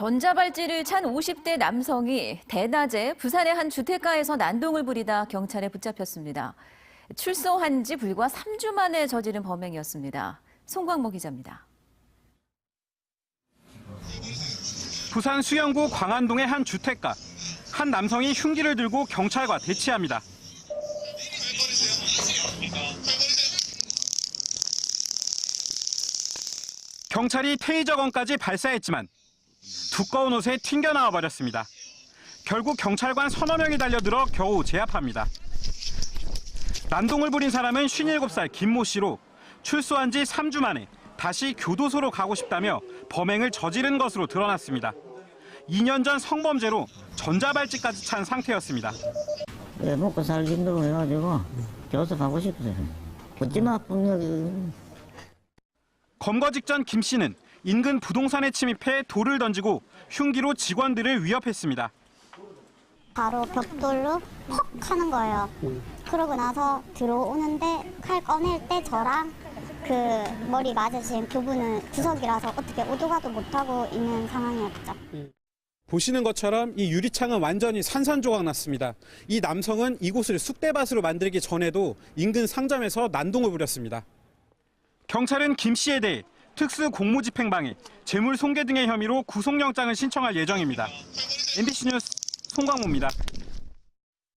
전자발찌를 찬 50대 남성이 대낮에 부산의 한 주택가에서 난동을 부리다 경찰에 붙잡혔습니다. 출소한 지 불과 3주 만에 저지른 범행이었습니다. 송광모 기자입니다. 부산 수영구 광안동의 한 주택가. 한 남성이 흉기를 들고 경찰과 대치합니다. 경찰이 테이저건까지 발사했지만 두꺼운 옷에 튕겨나와 버렸습니다. 결국 경찰관 서너 명이 달려들어 겨우 제압합니다. 난동을 부린 사람은 57살 김모 씨로 출소한 지 3주 만에 다시 교도소로 가고 싶다며 범행을 저지른 것으로 드러났습니다. 2년 전 성범죄로 전자발찌까지 찬 상태였습니다. 왜 먹고 살기 힘들고 해가지고 교수 가고 싶어요. 붙지마 폭력이 검거 직전 김 씨는 인근 부동산에 침입해 돌을 던지고 흉기로 직원들을 위협했습니다. 바로 벽돌로 퍽 하는 거예요. 그러고 나서 들어오는데 칼 꺼낼 때 저랑 그 머리 맞으신 그분은 구석이라서 어떻게 오도 가도 못하고 있는 상황이었죠. 보시는 것처럼 이 유리창은 완전히 산산조각 났습니다. 이 남성은 이곳을 쑥대밭으로 만들기 전에도 인근 상점에서 난동을 부렸습니다. 경찰은 김 씨에 대해 특수 공무집행방해, 재물 손괴 등의 혐의로 구속영장을 신청할 예정입니다. MBC 뉴스 송광모입니다.